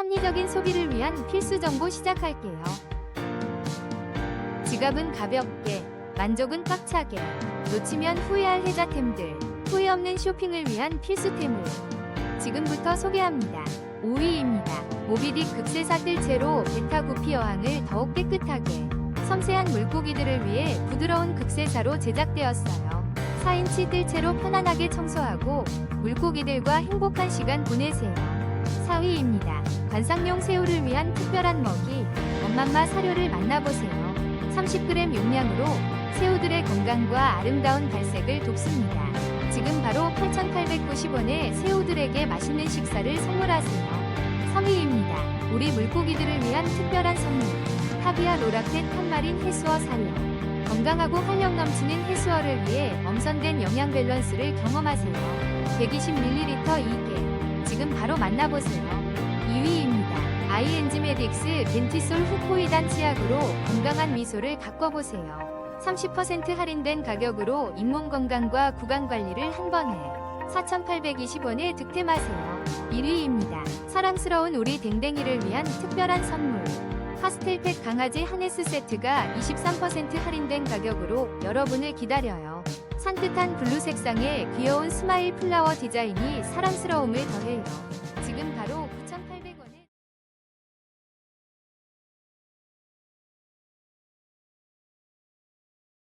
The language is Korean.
합리적인 소비를 위한 필수 정보 시작할게요. 지갑은 가볍게, 만족은 꽉차게, 놓치면 후회할 혜자템들, 후회 없는 쇼핑을 위한 필수템을 지금부터 소개합니다. 5위입니다. 모비딕 극세사 뜰채로 베타 구피 어항을 더욱 깨끗하게, 섬세한 물고기들을 위해 부드러운 극세사로 제작되었어요. 4인치 뜰채로 편안하게 청소하고 물고기들과 행복한 시간 보내세요. 4위입니다. 관상용 새우를 위한 특별한 먹이 엄맘마 사료를 만나보세요. 30g 용량으로 새우들의 건강과 아름다운 발색을 돕습니다. 지금 바로 8,890원에 새우들에게 맛있는 식사를 선물하세요. 3위입니다. 우리 물고기들을 위한 특별한 선물. 타비아 로라켓 칸마린 해수어 사료. 건강하고 활력 넘치는 해수어를 위해 엄선된 영양 밸런스를 경험하세요. 120ml 2개. 만나보세요. 2위입니다. ING메딕스 벤티솔 후코이단 치약으로 건강한 미소를 가꿔보세요. 30% 할인된 가격으로 잇몸 건강과 구강 관리를 한 번에 4,820원에 득템하세요. 1위입니다. 사랑스러운 우리 댕댕이를 위한 특별한 선물. 파스텔팩 강아지 하네스 세트가 23% 할인된 가격으로 여러분을 기다려요. 산뜻한 블루 색상의 귀여운 스마일 플라워 디자인이 사랑스러움을 더해요.